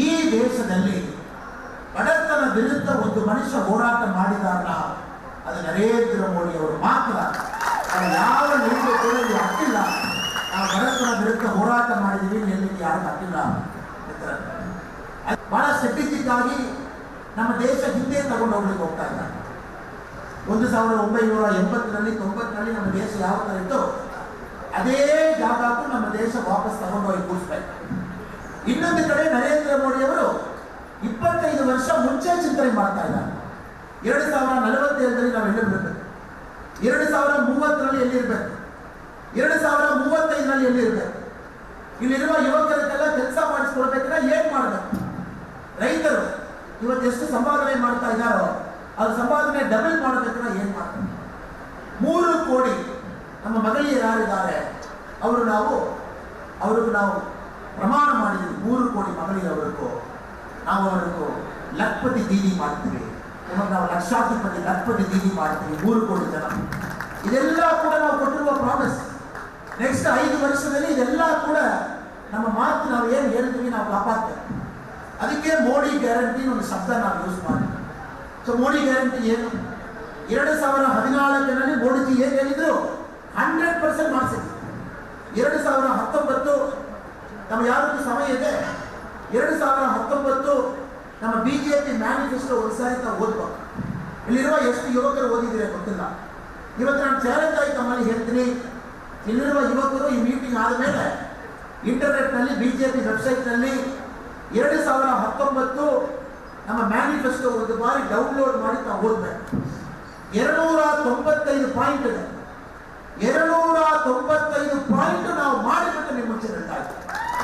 ಈ ದೇಶದಲ್ಲಿ ಬಡತನ ವಿರುದ್ಧ ಒಂದು ಮನುಷ್ಯ ಹೋರಾಟ ಮಾಡಿದಾಗ ಅದು ನರೇಂದ್ರ ಮೋದಿ ಅವರು ಮಾತ್ರ. ಯಾವ ಲೀಡರ್ ಕೂಡ ಹತ್ತಿಲ್ಲ ನಾವು ಬಡತನ ವಿರುದ್ಧ ಹೋರಾಟ ಮಾಡಿದೀವಿ ನಿಲ್ಲಿಗೆ ಯಾರು ಹತ್ತಿಲ್ಲ ಬಹಳ ಸೆಟ್ಟಿದ್ದಾಗಿ ನಮ್ಮ ದೇಶ ಹಿಂದೆ ತಗೊಂಡು ಹೋಗ್ಲಿಕ್ಕೆ ಹೋಗ್ತಾ ಇದ್ದಾರೆ ಒಂದು ಸಾವಿರದ ಒಂಬೈನೂರ ಎಂಬತ್ತರಲ್ಲಿ, ತೊಂಬತ್ತರಲ್ಲಿ ನಮ್ಮ ದೇಶ ಯಾವ ಥರ ಇತ್ತು, ಅದೇ ಜಾಗಕ್ಕೂ ನಮ್ಮ ದೇಶ ವಾಪಸ್ ತಗೊಂಡೋಗಿ ಕೂರಿಸ್ಬೇಕು. ಇನ್ನೊಂದು ಕಡೆ ನರೇಂದ್ರ ಮೋದಿ ಅವರು ಇಪ್ಪತ್ತೈದು ವರ್ಷ ಮುಂಚೆ ಚಿಂತನೆ ಮಾಡ್ತಾ ಇದ್ದಾರೆ. ಎರಡು ಸಾವಿರ ನಲವತ್ತೇಳರಲ್ಲಿ ನಾವು ಎಲ್ಲಿರ್ಬೇಕು? ಎರಡು ಸಾವಿರ ಮೂವತ್ತರಲ್ಲಿ ಎಲ್ಲಿರ್ಬೇಕು? ಎರಡು ಸಾವಿರ ಮೂವತ್ತೈದರಲ್ಲಿ ಎಲ್ಲಿರ್ಬೇಕು? ಇಲ್ಲಿರುವ ಯುವಕರಿಗೆಲ್ಲ ಕೆಲಸ ಮಾಡಿಸ್ಕೊಡ್ಬೇಕಂದ್ರೆ ಏನ್ ಮಾಡಬೇಕು? ರೈತರು ಇವತ್ತು ಎಷ್ಟು ಸಂಪಾದನೆ ಮಾಡ್ತಾ ಇದ್ದಾರೋ, ಅದು ಸಂಪಾದನೆ ಡಬಲ್ ಮಾಡಬೇಕಂದ್ರೆ ಏನ್ ಮಾಡಬೇಕು? ಮೂರು ಕೋಟಿ ನಮ್ಮ ಯಾರಿದ್ದಾರೆ? ಅವರು ನಾವು, ಅವ್ರಿಗೆ ನಾವು ಪ್ರಮಾಣ ಮಾಡಿದ್ವಿ ಮೂರು ಕೋಟಿ ಮಗಳಿರವರೆಗೂ ನಾವು ಅವರಿಗೂ ಲಕ್ಪತಿ ದೀದಿ ಮಾಡ್ತೀವಿ ಇವಾಗ ನಾವು ಲಕ್ಷಾಧಿಪತಿ ಲಕ್ಪತಿ ದೀದಿ ಮಾಡ್ತೀವಿ ಮೂರು ಕೋಟಿ ಜನ ಇದೆಲ್ಲ ಕೂಡ ನಾವು ಕೊಟ್ಟಿರುವ ಪ್ರಾಮಿಸ್ ನೆಕ್ಸ್ಟ್ ಐದು ವರ್ಷದಲ್ಲಿ ಇದೆಲ್ಲ ಕೂಡ ನಮ್ಮ ಮಾತು ನಾವು ಏನು ಹೇಳ್ತೀವಿ ನಾವು ಕಾಪಾಡ್ತೇವೆ ಅದಕ್ಕೆ ಮೋಡಿ ಗ್ಯಾರಂಟಿ ಒಂದು ಶಬ್ದ ನಾವು ಯೂಸ್ ಮಾಡ್ತೀವಿ ಸೊ ಮೋಡಿ ಗ್ಯಾರಂಟಿ ಏನು ಎರಡು ಸಾವಿರ ಹದಿನಾಲ್ಕರಲ್ಲಿ ಮೋಡಿಜಿ ಏನು ಹೇಳಿದ್ರು ಹಂಡ್ರೆಡ್ ಪರ್ಸೆಂಟ್ ಮಾಡಿಸಿದ್ರು ಎರಡು ಸಾವಿರ ಹತ್ತೊಂಬತ್ತು ನಮ್ಮ ಯಾವುದೊಂದು ಸಮಯ ಇದೆ? ಎರಡು ಸಾವಿರ ಹತ್ತೊಂಬತ್ತು ನಮ್ಮ ಬಿ ಜೆ ಪಿ ಮ್ಯಾನಿಫೆಸ್ಟೋ ಒಂದ್ಸಾರಿ ತಾವು ಓದ್ಬೇಕು. ಇಲ್ಲಿರುವ ಎಷ್ಟು ಯುವಕರು ಓದಿದ್ದೀರ ಗೊತ್ತಿಲ್ಲ. ಇವತ್ತು ನಾನು ಚಾಲೆಂಜ್ ತಮ್ಮಲ್ಲಿ ಹೇಳ್ತೀನಿ. ಇಲ್ಲಿರುವ ಯುವಕರು ಈ ಮೀಟಿಂಗ್ ಆದಮೇಲೆ ಇಂಟರ್ನೆಟ್ನಲ್ಲಿ ಬಿ ಜೆ ಪಿ ವೆಬ್ಸೈಟ್ನಲ್ಲಿ ಎರಡು ಸಾವಿರ ಹತ್ತೊಂಬತ್ತು ನಮ್ಮ ಮ್ಯಾನಿಫೆಸ್ಟೋ ಒಂದು ಬಾರಿ ಡೌನ್ಲೋಡ್ ಮಾಡಿ ತಾವು ಓದ್ಬೇಕು. ಎರಡುನೂರ ತೊಂಬತ್ತೈದು ಪಾಯಿಂಟ್ ಇದೆ. ಎರಡುನೂರ ತೊಂಬತ್ತೈದು ಪಾಯಿಂಟ್ ನಾವು ಮಾಡಿಬಿಟ್ಟು ನಿಮ್ಮ ಮುಂಚೆ ಹೇಳ್ತಾಯಿದ್ದೆ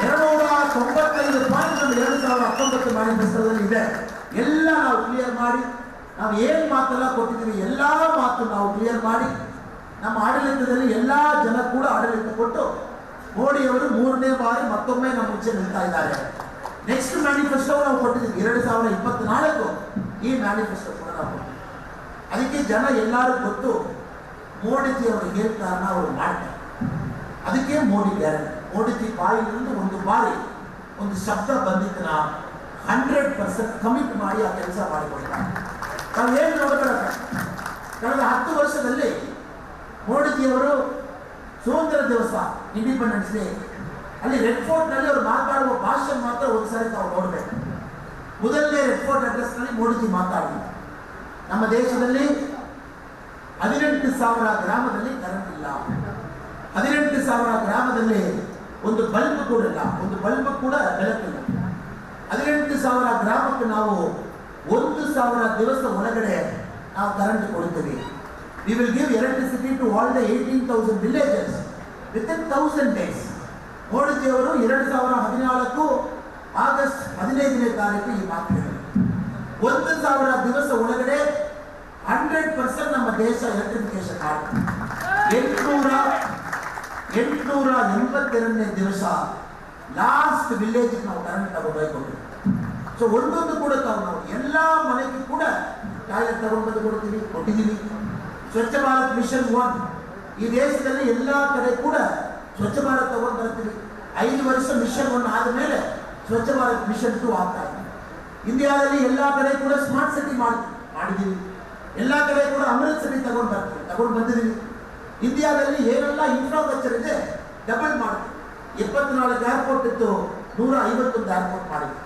ಎರಡುನೂರ ತೊಂಬತ್ತೈದು ಪಾಯಿಂಟ್ ನಮ್ಮ ಎರಡು ಸಾವಿರದ ಹತ್ತೊಂಬತ್ತು ಮ್ಯಾನಿಫೆಸ್ಟೋದಲ್ಲಿ ಇದೆ. ಎಲ್ಲ ನಾವು ಕ್ಲಿಯರ್ ಮಾಡಿ, ನಾವು ಏನು ಮಾತೆಲ್ಲ ಕೊಟ್ಟಿದ್ದೀವಿ, ಎಲ್ಲ ಮಾತು ನಾವು ಕ್ಲಿಯರ್ ಮಾಡಿ, ನಮ್ಮ ಆಡಳಿತದಲ್ಲಿ ಎಲ್ಲ ಜನ ಕೂಡ ಆಡಳಿತ ಕೊಟ್ಟು ಮೋಡಿಯವರು ಮೂರನೇ ಬಾರಿ ಮತ್ತೊಮ್ಮೆ ನಮ್ಮ ಮುಂಚೆ ನಿಲ್ತಾ ಇದ್ದಾರೆ. ನೆಕ್ಸ್ಟ್ ಮ್ಯಾನಿಫೆಸ್ಟೋ ನಾವು ಕೊಟ್ಟಿದ್ದೀವಿ, ಎರಡು ಸಾವಿರದ ಇಪ್ಪತ್ನಾಲ್ಕು ಈ ಮ್ಯಾನಿಫೆಸ್ಟೋ ಕೂಡ ನಾವು ಅದಕ್ಕೆ ಜನ ಎಲ್ಲರೂ ಗೊತ್ತು, ಮೋಡಿಜಿ ಅವರು ಹೇಳ್ತಾರನ್ನ ಅವರು ಮಾಡ್ತಾರೆ. ಅದಕ್ಕೆ ಮೋಡಿ ಗ್ಯಾರಂಟಿ, ಮೋಡಿಜಿ ಬಾಯಿಲಿಂದ ಒಂದು ಬಾರಿ ಒಂದು ಶಬ್ದ ಬಂದಿದ್ದನ್ನ ಹಂಡ್ರೆಡ್ ಪರ್ಸೆಂಟ್ ಕಮಿಟ್ ಮಾಡಿ ಆ ಕೆಲಸ ಮಾಡಿಕೊಡ್ತಾರೆ ನಾವು ಏನು ನೋಡಬೇಡ ಕಳೆದ ಹತ್ತು ವರ್ಷದಲ್ಲಿ ಮೋಡಿಜಿಯವರು ಸ್ವತಂತ್ರ ದಿವಸ ಇಂಡಿಪೆಂಡೆನ್ಸ್ ಡೇ ಅಲ್ಲಿ ರೆಡ್ ಫೋರ್ಟ್ನಲ್ಲಿ ಅವರು ಮಾತಾಡುವ ಭಾಷೆ ಮಾತ್ರ ಒಂದ್ಸರಿ ತಾವು ನೋಡಬೇಕು. ಮೊದಲನೇ ರೆಡ್ ಫೋರ್ಟ್ ಅಡ್ರೆಸ್ನಲ್ಲಿ ಮೋಡಿಜಿ ಮಾತಾಡಿ ನಮ್ಮ ದೇಶದಲ್ಲಿ ಹದಿನೆಂಟು ಸಾವಿರ ಗ್ರಾಮದಲ್ಲಿ ಕರೆಂಟ್ ಇಲ್ಲ. ಹದಿನೆಂಟು ಸಾವಿರ ಗ್ರಾಮದಲ್ಲಿ ಒಂದು ಬಲ್ಬ್ ಕೂಡ ಒಂದು ಬಲ್ಬ್ ಕೂಡ ಬೆಳಕಿಲ್ಲ. ಹದಿನೆಂಟು ಸಾವಿರ ಗ್ರಾಮಕ್ಕೆ ನಾವು ಒಂದು ಸಾವಿರ ದಿವಸ ಒಳಗಡೆ ನಾವು ಕರೆಂಟ್ ಕೊಡ್ತೀವಿ we will give electricity to all the eighteen thousand villages within thousand days ಮೋಡಿಜಿಯವರು ಎರಡು ಸಾವಿರ ಹದಿನಾಲ್ಕು ಆಗಸ್ಟ್ ಹದಿನೈದನೇ ತಾರೀಕು ಈ ಮಾತು ಹೇಳಿದರು. ಒಂದು ಸಾವಿರ ದಿವಸ ಒಳಗಡೆ ಹಂಡ್ರೆಡ್ ಪರ್ಸೆಂಟ್ ನಮ್ಮ ದೇಶ ಎಲೆಕ್ಟ್ರಿಫಿಕೇಶನ್ ಆಗುತ್ತೆ. ಎಂಟುನೂರ ಎಂಟುನೂರ ಎಂಬತ್ತೆರಡನೇ ದಿವಸ ಲಾಸ್ಟ್ ವಿಲೇಜ್ ನಾವು ಕರೆಂಟ್ ತಗೋಬೇಕು ಸೊ ಒಂದೊಂದು ಕೂಡ ತಾವು ನಾವು ಎಲ್ಲ ಮನೆಗೂ ಕೂಡ ಟಾಯ್ಲೆಟ್ ತಗೊಂಡು ಬಂದು ಕೊಡ್ತೀವಿ ಕೊಟ್ಟಿದ್ದೀವಿ ಸ್ವಚ್ಛ ಭಾರತ್ ಮಿಷನ್ ಒನ್ ಈ ದೇಶದಲ್ಲಿ ಎಲ್ಲ ಕಡೆ ಕೂಡ ಸ್ವಚ್ಛ ಭಾರತ್ ತಗೊಂಡು ಬರ್ತೀವಿ ಐದು ವರ್ಷ ಮಿಷನ್ ಒನ್ ಆದಮೇಲೆ ಸ್ವಚ್ಛ ಭಾರತ್ ಮಿಷನ್ ಟು ಆಗ್ತಾ ಇದೆ ಇಂಡಿಯಾದಲ್ಲಿ ಎಲ್ಲ ಕಡೆ ಕೂಡ ಸ್ಮಾರ್ಟ್ ಸಿಟಿ ಮಾಡಿ ಮಾಡಿದ್ದೀವಿ ಎಲ್ಲ ಕಡೆ ಕೂಡ ಅಮೃತ್ ಸಿಟಿ ತಗೊಂಡು ಬರ್ತೀವಿ ತಗೊಂಡು ಬಂದಿದ್ದೀವಿ ಇಂಡಿಯಾದಲ್ಲಿ ಏನೆಲ್ಲ ಇನ್ಫ್ರಾಸ್ಟ್ರಕ್ಚರ್ ಇದೆ ಡಬಲ್ ಮಾಡಿದ್ರು ಎಪ್ಪತ್ನಾಲ್ಕು ಏರ್ಪೋರ್ಟ್ ಇತ್ತು ನೂರ ಐವತ್ತೊಂದು ಏರ್ಪೋರ್ಟ್ ಮಾಡಿದ್ವಿ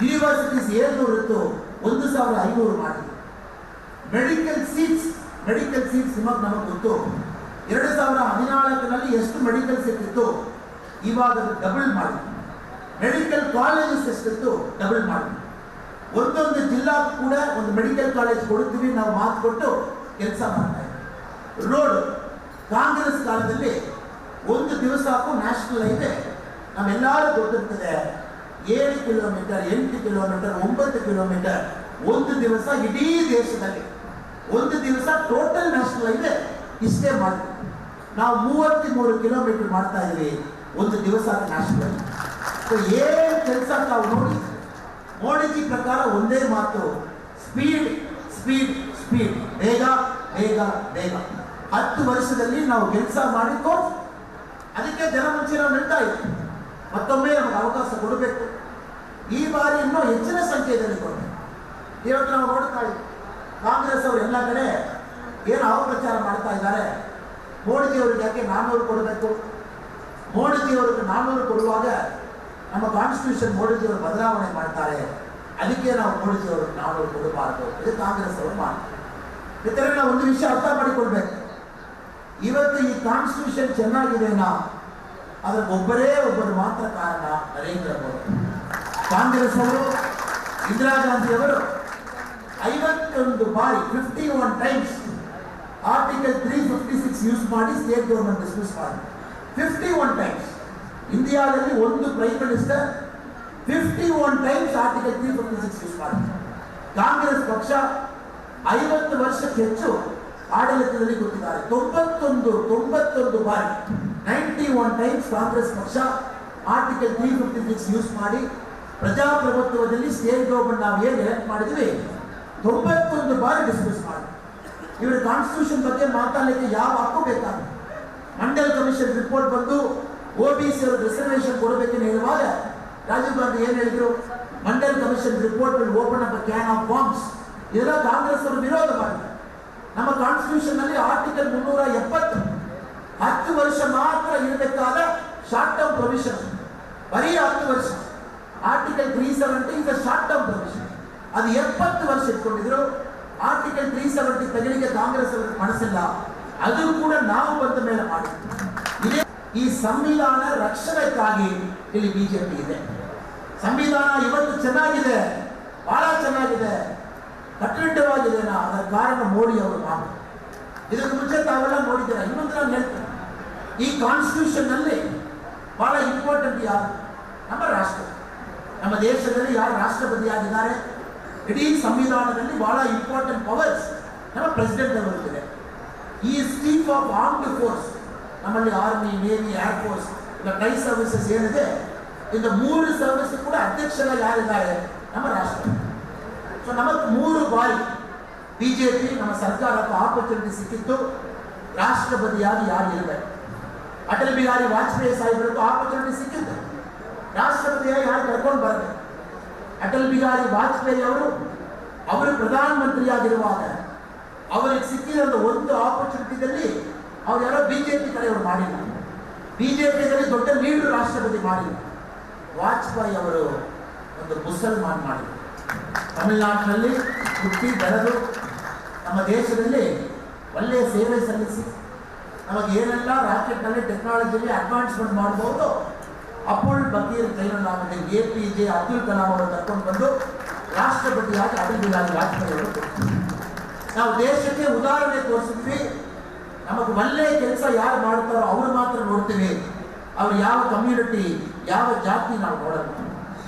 ಯೂನಿವರ್ಸಿಟೀಸ್ ಏಳ್ನೂರು ಇತ್ತು, ಒಂದು ಸಾವಿರ ಐನೂರು ಮಾಡಿದ್ವಿ ಮೆಡಿಕಲ್ ಸೀಟ್ಸ್ ಮೆಡಿಕಲ್ ಸೀಟ್ಸ್ ನಿಮಗೆ ನಮಗೆ ಗೊತ್ತು. ಎರಡು ಸಾವಿರ ಹದಿನಾಲ್ಕರಲ್ಲಿ ಎಷ್ಟು ಮೆಡಿಕಲ್ ಸೀಟ್ ಇತ್ತು? ಇವಾಗ ಡಬಲ್ ಮಾಡಿ ಮೆಡಿಕಲ್ ಕಾಲೇಜಸ್ ಎಷ್ಟಿತ್ತು ಡಬಲ್ ಮಾಡಿ ಒಂದೊಂದು ಜಿಲ್ಲಾ ಕೂಡ ಒಂದು ಮೆಡಿಕಲ್ ಕಾಲೇಜ್ ಕೊಡ್ತೀವಿ ನಾವು ಮಾತು ಕೊಟ್ಟು ಕೆಲಸ ಮಾಡ್ತಾ ಇದ್ದೀವಿ. ರೋಡ್ ಕಾಂಗ್ರೆಸ್ ಕಾಲದಲ್ಲಿ ಒಂದು ದಿವಸಕ್ಕೂ ನ್ಯಾಷನಲ್ ಹೈವೇ ನಮ್ಮೆಲ್ಲರೂ ಗೊತ್ತಿರ್ತದೆ ಏಳು ಕಿಲೋಮೀಟರ್ ಎಂಟು ಕಿಲೋಮೀಟರ್ ಒಂಬತ್ತು ಕಿಲೋಮೀಟರ್ ಒಂದು ದಿವಸ ಇಡೀ ದೇಶದಲ್ಲಿ. ಒಂದು ದಿವಸ ಟೋಟಲ್ ನ್ಯಾಷನಲ್ ಹೈವೇ ಇಷ್ಟೇ ಮಾಡಿ ನಾವು ಮೂವತ್ತ್ಮೂರು ಕಿಲೋಮೀಟರ್ ಮಾಡ್ತಾ ಇದ್ವಿ ಒಂದು ದಿವಸ ನ್ಯಾಷನಲ್ ಸೊ ಏನು ಕೆಲಸ ನಾವು ನೋಡಿ. ಮೋಡಿಜಿ ಪ್ರಕಾರ ಒಂದೇ ಮಾತು. ಸ್ಪೀಡ್ ಸ್ಪೀಡ್ ಸ್ಪೀಡ್ ಬೇಗ ಬೇಗ ಬೇಗ. ಹತ್ತು ವರ್ಷದಲ್ಲಿ ನಾವು ಕೆಲಸ ಮಾಡಿ ತೋರ್ಸ್ ಅದಕ್ಕೆ ಜನ ಮುಂಚೆ ನಾವು ಇದ್ದೀವಿ ಮತ್ತೊಮ್ಮೆ ನಮಗೆ ಅವಕಾಶ ಕೊಡಬೇಕು. ಈ ಬಾರಿ ಇನ್ನೂ ಹೆಚ್ಚಿನ ಸಂಖ್ಯೆಯಲ್ಲಿ ಕೊಡಬೇಕು. ಇವತ್ತು ನಾವು ನೋಡ್ತಾ ಇದ್ದೀವಿ ಕಾಂಗ್ರೆಸ್ ಅವರು ಎಲ್ಲ ಕಡೆ ಏನು ಅಪಪ್ರಚಾರ ಮಾಡ್ತಾ ಇದ್ದಾರೆ. ಮೋಡಿಜಿಯವರಿಗೆ ಯಾಕೆ ನಾನ್ನೂರು ಕೊಡಬೇಕು? ಮೋಡಿಜಿಯವರಿಗೆ ನಾನ್ನೂರು ಕೊಡುವಾಗ ನಮ್ಮ ಕಾನ್ಸ್ಟಿಟ್ಯೂಷನ್ ಮೋಡಿಜಿಯವರು ಬದಲಾವಣೆ ಮಾಡ್ತಾರೆ. ಅದಕ್ಕೆ ನಾವು ಮೋಡಿಜಿಯವರು ನಾನ್ನೂರು ಕೊಡಬಾರದು ಇದು ಕಾಂಗ್ರೆಸ್ ಅವರು ಮಾಡ್ತಾರೆ. ಇತರ ಒಂದು ವಿಷಯ ಅರ್ಥ ಮಾಡಿಕೊಳ್ಬೇಕು. ಇವತ್ತು ಈ ಕಾನ್ಸ್ಟಿಟ್ಯೂಷನ್ ಚೆನ್ನಾಗಿದೆನಾ? ಅದರ ಒಬ್ಬರೇ ಒಬ್ಬರು ಮಾತ್ರ ಕಾರಣ ನರೇಂದ್ರ ಮೋದಿ. ಕಾಂಗ್ರೆಸ್ ಅವರು, ಇಂದಿರಾ ಗಾಂಧಿ ಅವರು ಐವತ್ತೊಂದು ಬಾರಿ fifty one times article three fifty six use ಮಾಡಿ ಸ್ಟೇಟ್ ಗೌರ್ಮೆಂಟ್ ಡಿಸ್ಮಿಸ್ ಮಾಡಿ. ಫಿಫ್ಟಿ ಒನ್ ಟೈಮ್ಸ್ ಇಂಡಿಯಾದಲ್ಲಿ ಒಂದು prime minister fifty one times article three fifty six use ಮಾಡಿ. ಕಾಂಗ್ರೆಸ್ ಪಕ್ಷ ಐವತ್ತು ವರ್ಷಕ್ಕೆ ಹೆಚ್ಚು ಆಡಳಿತದಲ್ಲಿ ಕೂತಿದ್ದಾರೆ ತೊಂಬತ್ತೊಂದು ತೊಂಬತ್ತೊಂದು ಬಾರಿ ನೈಂಟಿ ಒನ್ ಟೈಮ್ಸ್ ಕಾಂಗ್ರೆಸ್ ಪಕ್ಷ article three fifty six use ಮಾಡಿ ಪ್ರಜಾಪ್ರಭುತ್ವದಲ್ಲಿ ಸ್ಟೇಟ್ ಗೌರ್ಮೆಂಟ್ ನಾವು ಏನು ಎಲೆಕ್ಟ್ ಮಾಡಿದ್ವಿ? ತೊಂಬತ್ತೊಂದು ಬಾರಿ ಡಿಸ್ಮಿಸ್ ಮಾಡಿ ಇವರು ಕಾನ್ಸ್ಟಿಟ್ಯೂಷನ್ ಬಗ್ಗೆ ಮಾತಾಡಲಿಕ್ಕೆ ಯಾವ ಹಕ್ಕು ಬೇಕಾಗುತ್ತೆ ಮಂಡಲ್ ಕಮಿಷನ್ ರಿಪೋರ್ಟ್ ಬಂದು ಒ ಬಿ ಸಿ ಅವರು ರಿಸರ್ವೇಷನ್ ಕೊಡಬೇಕೆಂದು ಹೇಳುವಾಗ ರಾಜೀವ್ ಗಾಂಧಿ ಏನು ಹೇಳಿದ್ರು? Mandal commission report open up can of bombs ಇದೆಲ್ಲ ಕಾಂಗ್ರೆಸ್ ಅವರು ವಿರೋಧ ಮಾಡಿದ್ದಾರೆ ನಮ್ಮ ಕಾನ್ಸ್ಟಿಟ್ಯೂಷನ್ನಲ್ಲಿ ಆರ್ಟಿಕಲ್ ಮುನ್ನೂರ ಎಪ್ಪತ್ತು ಹತ್ತು ವರ್ಷ ಮಾತ್ರ ಇರಬೇಕಾದ ಶಾರ್ಟ್ ಟರ್ಮ್ ಪ್ರೊವಿಷನ್ ಬರೀ ಹತ್ತು ವರ್ಷ article three seventy is short term provision ಅದು ಎಪ್ಪತ್ತು ವರ್ಷ ಇಟ್ಕೊಂಡಿದ್ರು ಆರ್ಟಿಕಲ್ ತ್ರೀ ಸೆವೆಂಟಿ ತೆಗಲಿಕ್ಕೆ ಕಾಂಗ್ರೆಸ್ ಅವರಿಗೆ ಮನಸ್ಸಿಲ್ಲ ಅದು ಕೂಡ ನಾವು ಬಂದ ಮೇಲೆ ಮಾಡಿದ್ವಿ ಇದೇ ಈ ಸಂವಿಧಾನ ರಕ್ಷಣೆಗಾಗಿ ಇಲ್ಲಿ ಬಿಜೆಪಿ ಇದೆ ಸಂವಿಧಾನ ಇವತ್ತು ಚೆನ್ನಾಗಿದೆ ಬಹಳ ಚೆನ್ನಾಗಿದೆ ಕಟ್ಟುನಿಟ್ಟವಾಗಿದೆ ಅದರ ಕಾರಣ ಮೋಡಿ ಅವರು ಮಾತು ಇದಕ್ಕೆ ಮುಂಚೆ ತಾವೆಲ್ಲ ನೋಡಿದ್ದೀರ? ಇನ್ನೊಂದು ನಾನು ಹೇಳ್ತೇನೆ. ಈ ಕಾನ್ಸ್ಟಿಟ್ಯೂಷನ್ನಲ್ಲಿ ಬಹಳ ಇಂಪಾರ್ಟೆಂಟ್ ಯಾರು? ನಮ್ಮ ರಾಷ್ಟ್ರ. ನಮ್ಮ ದೇಶದಲ್ಲಿ ಯಾರು ರಾಷ್ಟ್ರಪತಿಯಾಗಿದ್ದಾರೆ? ಇಡೀ ಸಂವಿಧಾನದಲ್ಲಿ ಬಹಳ ಇಂಪಾರ್ಟೆಂಟ್ ಪವರ್ಸ್ ನಮ್ಮ ಪ್ರೆಸಿಡೆಂಟ್ ಅವರಿಗಿದೆ ಈ ಚೀಫ್ ಆಫ್ ಆರ್ಮ್ಡ್ ಫೋರ್ಸ್ ನಮ್ಮಲ್ಲಿ ಆರ್ಮಿ ನೇವಿ ಏರ್ ಫೋರ್ಸ್ ಇಲ್ಲ ಟ್ರೈ ಸರ್ವಿಸಸ್ ಏನಿದೆ, ಇಂದ ಮೂರು ಸರ್ವಿಸ್ ಕೂಡ ಅಧ್ಯಕ್ಷರಾಗಿ ಯಾರಿದ್ದಾರೆ? ನಮ್ಮ ರಾಷ್ಟ್ರ. ಸೊ ನಮಗೆ ಮೂರು ಬಾರಿ ಬಿಜೆಪಿ ನಮ್ಮ ಸರ್ಕಾರಕ್ಕೆ ಆಪರ್ಚುನಿಟಿ ಸಿಕ್ಕಿತ್ತು. ರಾಷ್ಟ್ರಪತಿಯಾಗಿ ಯಾರು ಅಟಲ್ ಬಿಹಾರಿ ವಾಜಪೇಯಿ ಸಾಹೇಬರಿಗೂ ಆಪರ್ಚುನಿಟಿ ಸಿಕ್ಕಿತ್ತು. ರಾಷ್ಟ್ರಪತಿಯಾಗಿ ಯಾರು ಕರ್ಕೊಂಡು ಬರಬೇಕು ಅಟಲ್ ಬಿಹಾರಿ ವಾಜಪೇಯಿ ಅವರು ಅವರು ಪ್ರಧಾನಮಂತ್ರಿಯಾಗಿರುವಾಗ ಅವರಿಗೆ ಸಿಕ್ಕಿರೋ ಒಂದು ಆಪರ್ಚುನಿಟಿದಲ್ಲಿ ಅವ್ರು ಯಾರೋ ಬಿಜೆಪಿ ಕಡೆಯವರು ಮಾಡಿಲ್ಲ. ಬಿಜೆಪಿಯಲ್ಲಿ ದೊಡ್ಡ ಲೀಡರ್ ರಾಷ್ಟ್ರಪತಿ ಮಾಡಿಲ್ಲ. ವಾಜಪೇಯಿ ಅವರು ಒಂದು ಮುಸಲ್ಮಾನ್ ಮಾಡಿದ್ರು. ತಮಿಳುನಾಡಿನಲ್ಲಿ ಹುಟ್ಟಿ ಬೆಳೆದು ನಮ್ಮ ದೇಶದಲ್ಲಿ ಒಳ್ಳೆಯ ಸೇವೆ ಸಲ್ಲಿಸಿ. ನಮಗೆ ಏನೆಲ್ಲ ರಾಕೆಟ್ನಲ್ಲಿ ಟೆಕ್ನಾಲಜಿಯಲ್ಲಿ ಅಡ್ವಾನ್ಸ್ಮೆಂಟ್ ಮಾಡ್ಬೋದು Abul Pakir ಕೈಲಾಮಲ್ಲಿ A P J Abdul Kalam ಅವರು ಕರ್ಕೊಂಡು ಬಂದು ರಾಷ್ಟ್ರಪತಿಯಾಗಿ ಅಟಲ್ ಬಿಹಾರಿ ವಾಜಪೇಯಿ ಅವರು ನಾವು ದೇಶಕ್ಕೆ ಉದಾಹರಣೆ ತೋರಿಸಿದ್ವಿ. ನಮಗೆ ಒಳ್ಳೆಯ ಕೆಲಸ ಯಾರು ಮಾಡ್ತಾರೋ ಅವ್ರು ಮಾತ್ರ ನೋಡ್ತೀವಿ. ಅವರು ಯಾವ ಕಮ್ಯುನಿಟಿ ಯಾವ ಜಾತಿ ನಾವು ನೋಡಲ್ಲ.